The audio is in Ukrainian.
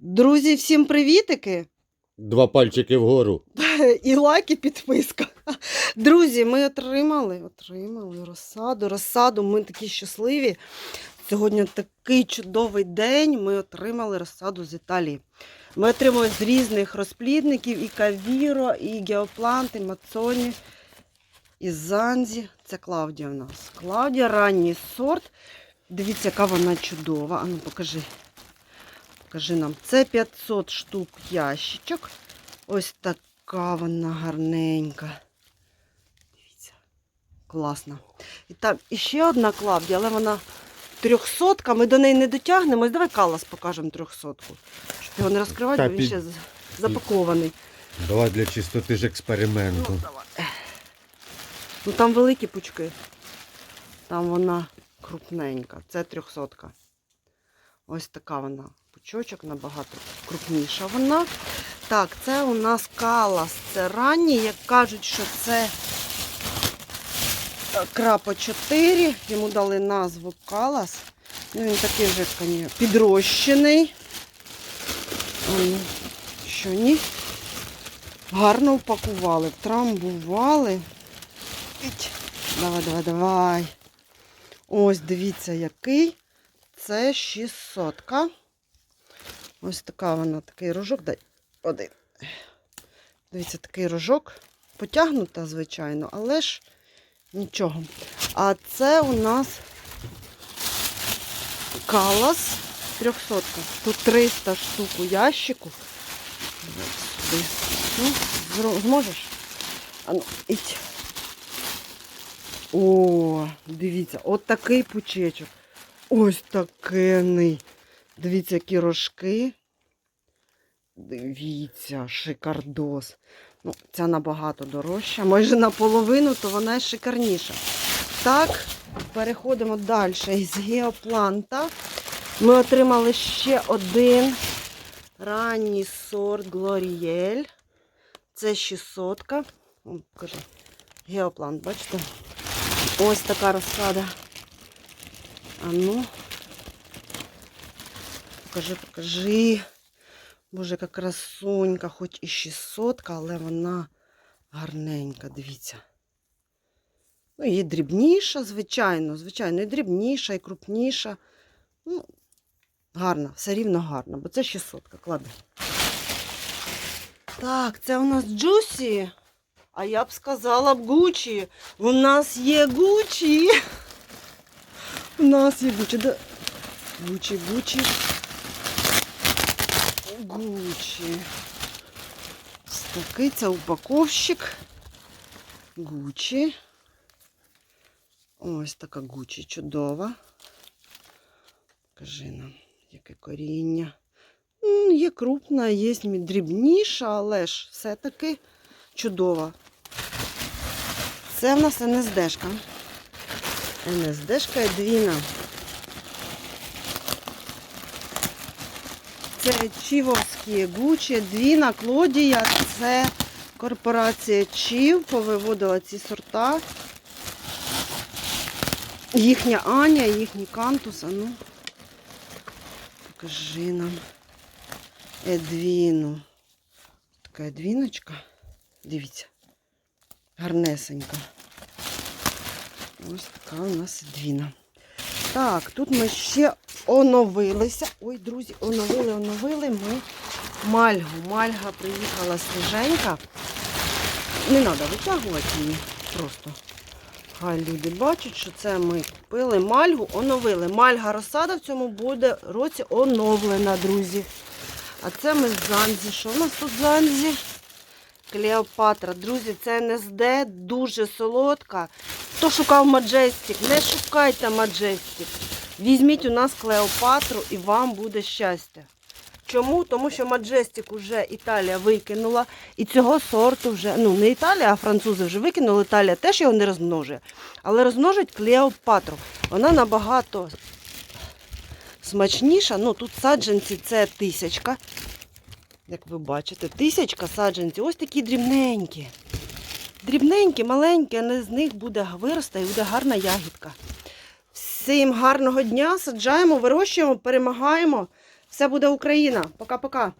Друзі, всім привітики! Два пальчики вгору. І лайк, і підписка. Друзі, ми отримали, отримали розсаду. Розсаду, ми такі щасливі. Сьогодні такий чудовий день. Ми отримали розсаду з Італії. Ми отримали з різних розплідників і кавіро, і геоплант, і мацоні, і занзі. Це Клаудія в нас. Клаудія ранній сорт. Дивіться, яка вона чудова. Ану, покажи. Покажи нам. Це 500 штук ящичок. Ось така вона гарненька. Дивіться, класна. І там іще одна Клавдія, але вона трьохсотка. Ми до неї не дотягнемось. Давай калас покажемо трьохсотку. Щоб його не розкривати, Та бо він під- ще з- запакований. Давай для чистоти ж експерименту. Ну, давай. Ну там великі пучки. Там вона крупненька. Це трьохсотка. Ось така вона. Пучочок набагато крупніша вона. Так, це у нас калас. Це ранній, як кажуть, що це е, крапа 4. Йому дали назву калас. Ну, він такий вже підрощений. Ну, що ні? Гарно упакували, втрамбували. Давай, давай, давай. Ось дивіться, який. Це 600. Ось така вона, такий рожок. Дай один. Дивіться, такий рожок. Потягнута, звичайно, але ж нічого. А це у нас калас 300. Тут 300 штук у ящику. Ну, зможеш? А ну, іть. О, дивіться, от такий пучечок. Ось такий. Дивіться, які рожки. Дивіться, шикардос. Ну, ця набагато дорожча. Майже наполовину, то вона шикарніша. Так, переходимо далі. Із геопланта. Ми отримали ще один ранній сорт Глорієль. Це 600. О, Покажи. Геоплант, бачите? Ось така розсада. А ну. Покажи, покажи. Боже, яка красунька, хоч і 600, але вона гарненька, дивіться. Ну, і дрібніша, звичайно, звичайно, і дрібніша, і крупніша. Ну, гарна, все рівно гарна, бо це 600, клади. Так, це у нас Джусі. А я б сказала б Гучі. У нас є Гучі. У нас є Гучі. Гучі, Гучі. Гучі. Ось такий це упаковщик. Гучі. Ось така Гучі чудова. Покажи нам, яке коріння. Є крупна, є дрібніша, але ж все-таки чудова. Це в нас НСДшка. НСДшка Едвіна. Чівовські Гучі, Двіна, Клодія. Це корпорація Чів повиводила ці сорта. Їхня Аня, їхній кантус. А ну, покажи нам Едвіну. Така Едвіночка. Дивіться. Гарнесенька. Ось така у нас Едвіна. Так, тут ми ще оновилися. Ой, друзі, оновили, оновили ми мальгу. Мальга приїхала свіженька. Не треба витягувати її. Просто хай люди бачать, що це ми купили мальгу, оновили. Мальга розсада в цьому буде році оновлена, друзі. А це ми з Занзі. Що у нас тут Занзі? Клеопатра. Друзі, це НСД, дуже солодка. Хто шукав Маджестик, не шукайте Маджестик. Візьміть у нас Клеопатру і вам буде щастя. Чому? Тому що Маджестик вже Італія викинула. І цього сорту вже, ну не Італія, а французи вже викинули. Італія теж його не розмножує. Але розмножить Клеопатру. Вона набагато смачніша. Ну тут саджанці це тисячка. Як ви бачите, тисячка саджанців. Ось такі дрібненькі. Дрібненькі, маленькі, але з них буде виросте і буде гарна ягідка. Всім гарного дня, саджаємо, вирощуємо, перемагаємо. Все буде Україна. Пока-пока.